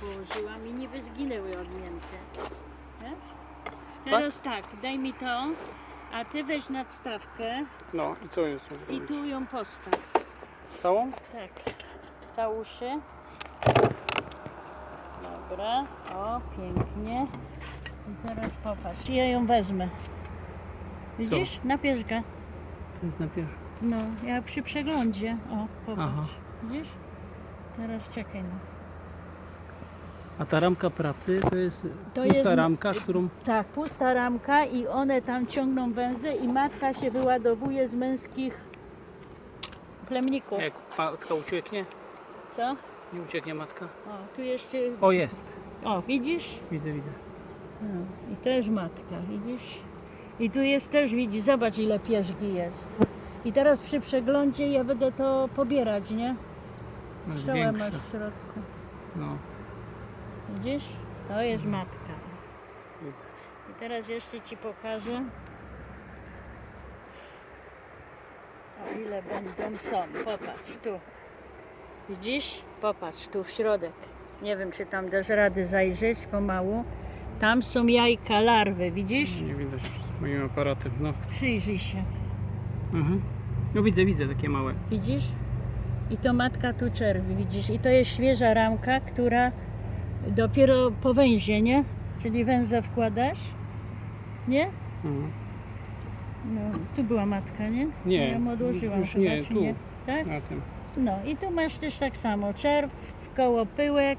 położyłam i niby zginęły odmięte. Wiesz? Teraz tak, daj mi to, a ty weź nadstawkę No i co jest i zrobić? tu ją postaw. Całą? Tak, całuszy. Dobra, o pięknie. I teraz popatrz, ja ją wezmę. Widzisz? Na pierzga. To jest na pierwszy. No, ja przy przeglądzie. O, popatrz. Aha. Widzisz? Teraz czekaj no. A ta ramka pracy to jest To pusta jest- ramka, którą... Tak, pusta ramka i one tam ciągną węzy i matka się wyładowuje z męskich plemników. Jak matka ucieknie? Co? Nie ucieknie matka? O, tu jeszcze... O, jest. O, widzisz? Widzę, widzę. No, I też matka, widzisz? I tu jest też, widzisz, zobacz ile pierzgi jest. I teraz przy przeglądzie ja będę to pobierać, nie? Masz Strzałę masz w środku. No, Widzisz? To jest matka. widzę. I teraz jeszcze Ci pokażę. O ile będą są. Popatrz tu. Widzisz? Popatrz tu w środek. Nie wiem, czy tam dasz rady zajrzeć pomału. Tam są jajka larwy, widzisz? Nie widać z moim aparatem, no. Przyjrzyj się. Mhm. No widzę, widzę takie małe. Widzisz? I to matka tu czerwi, widzisz? I to jest świeża ramka, która dopiero po węzie, nie? Czyli węzę wkładasz, nie? Mhm. No, tu była matka, nie? Nie, Ja ją odłożyłam już chyba, nie, czy tu. nie? Tak? Na tym. No i tu masz też tak samo czerw, koło pyłek,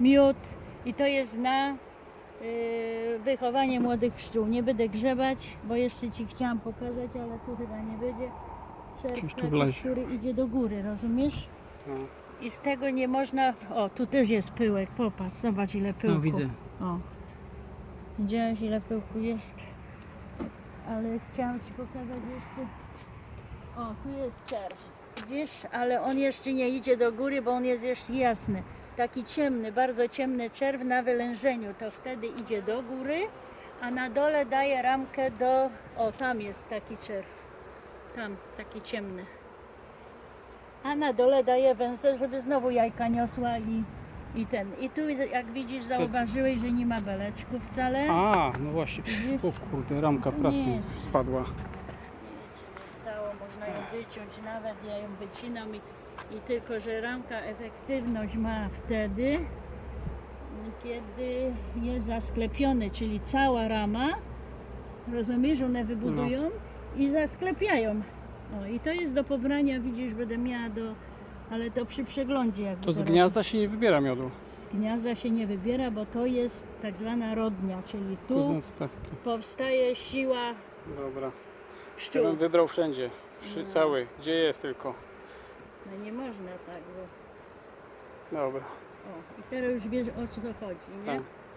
miód i to jest na y, wychowanie młodych pszczół. Nie będę grzebać, bo jeszcze Ci chciałam pokazać, ale tu chyba nie będzie. Czerw, tu wlezie. który idzie do góry, rozumiesz? No, I z tego nie można... O, tu też jest pyłek, popatrz, zobacz ile pyłku. no widzę. O. Widziałeś ile pyłku jest? Ale chciałam Ci pokazać jeszcze. O, tu jest czerw. Widzisz? Ale on jeszcze nie idzie do góry, bo on jest jeszcze jasny. Taki ciemny, bardzo ciemny czerw na wylężeniu. To wtedy idzie do góry, a na dole daje ramkę do... O, tam jest taki czerw. Tam, taki ciemny. A na dole daje węzę, żeby znowu jajka niosła i, i ten. I tu jak widzisz, zauważyłeś, że nie ma beleczku wcale. A, no właśnie. Widzisz? O kurde, ramka pracy nie. spadła. Stało, można ją wyciąć nawet, ja ją wycinam i, i tylko, że ramka efektywność ma wtedy, kiedy jest zasklepiony, czyli cała rama, rozumiesz, one wybudują i zasklepiają. O, i to jest do pobrania, widzisz, będę miała do, ale to przy przeglądzie jakby To z robię. gniazda się nie wybiera miodu. Z gniazda się nie wybiera, bo to jest tak zwana rodnia, czyli Tu z tu nadstawki. powstaje siła Dobra. Ja pszczół. bym wybrał wszędzie. Przy, No. Cały. Gdzie jest tylko. No nie można tak, bo... Dobra. O, i teraz już wiesz o co chodzi, nie? Tak.